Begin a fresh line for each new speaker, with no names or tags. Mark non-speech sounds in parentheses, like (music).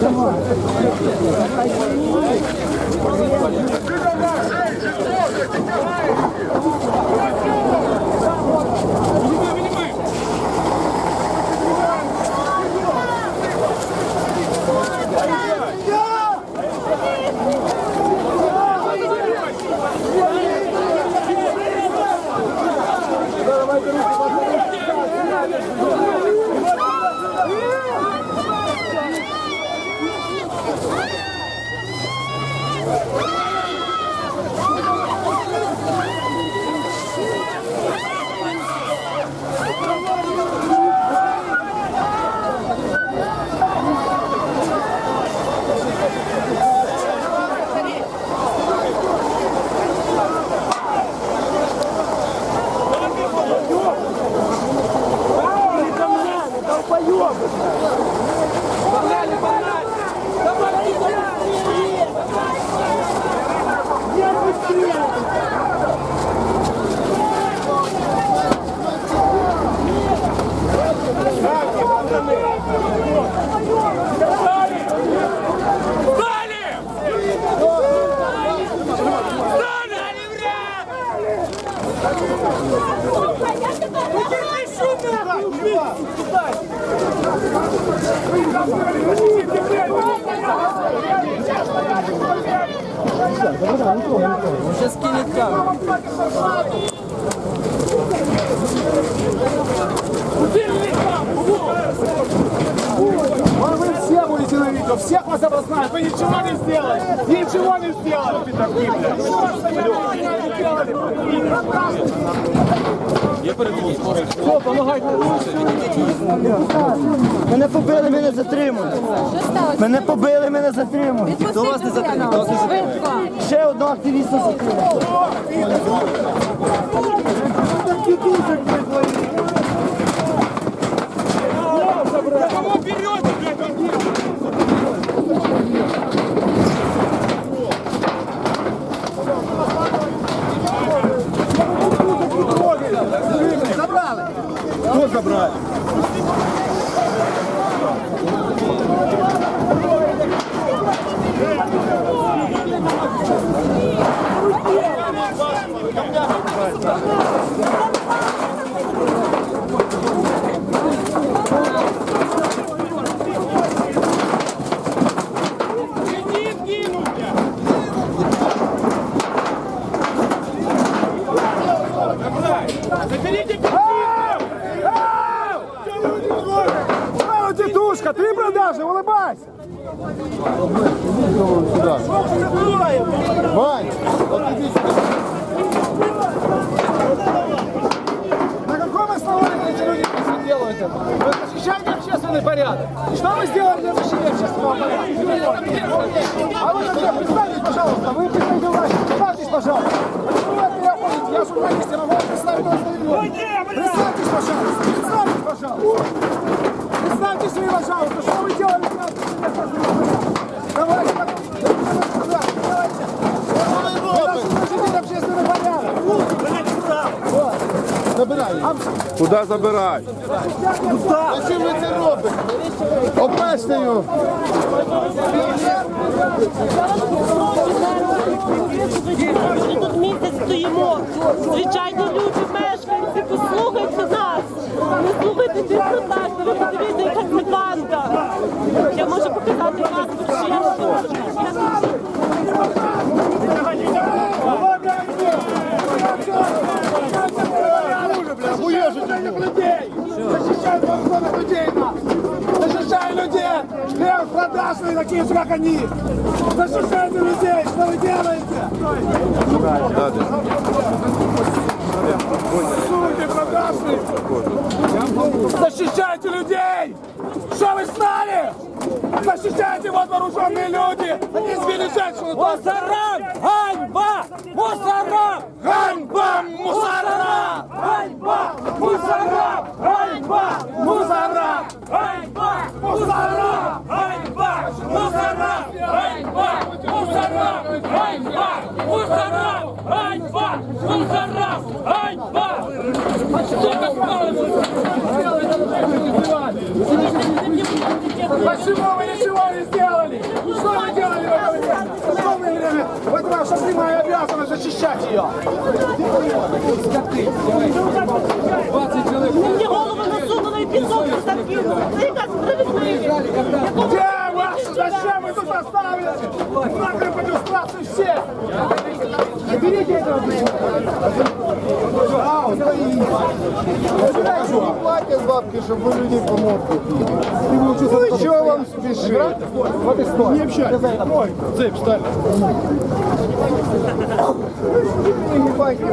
Давай. Он сейчас кинет камеру. Убери камеру! Будете всех вас обознают, вы ничего не сделали, ничего не сделали, пидорки, блядь.
Мене побили, мене затримали. Мене побили, мене затримали.
Хто вас не затримав? Хто вас не затримав?
Ще одного активіста затримали.
Come down. Тетушка, ты продажи, улыбайся! Сюда. Вань, вот иди сюда. На каком основании эти люди делают это? Вы защищаете общественный порядок. Что вы сделали для защиты общественного порядка? А вы вообще представьтесь, пожалуйста, вы представитель власти, представьтесь, пожалуйста. Давайте, давайте, давайте. Вы должны защитить общественный порядок. Вот. Забирай.
Куди забирай?
Зачем ви це робите? Обмежте його.
Ми тут місяць стоїмо. Звичайно, люди, мешканці, послухайте нас. Не слухайте цих протестів, ви подивіться, яка це банда.
Лев продажные такие как они! Защищайте людей! Что вы делаете? Суки продажные! Защищайте людей! Что вы стали? Защищайте вот вооруженные люди! Они сбили женщину! Мусорам! Ганьба! Мусорам! Ганьба! Мусорам! Ганьба! Мусорам! Ганьба! Мусорам! Ганьба! Мусорам! Ганьба! Мусорам! Ганьба! Мусорам! Ганьба! Мусорам! Ганьба! Мусорам! Ганьба! Сука, спали! Почему вы ничего не сделали? Что вы делали в это время? В какое время? Вот ваша прямая обязанность защищать ее.
Мені голову насунули і пісок закинули. Це яка справедливість? Якому
Где ваши? Зачем вы тут оставили? Нахрен по иллюстрацию все! Берите этого
платят бабки, чтобы вы людей помогли. Ну и что вам спешить?
Вот и стой. Не общайся. Ой, цепь, ставь. (laughs)
Не банки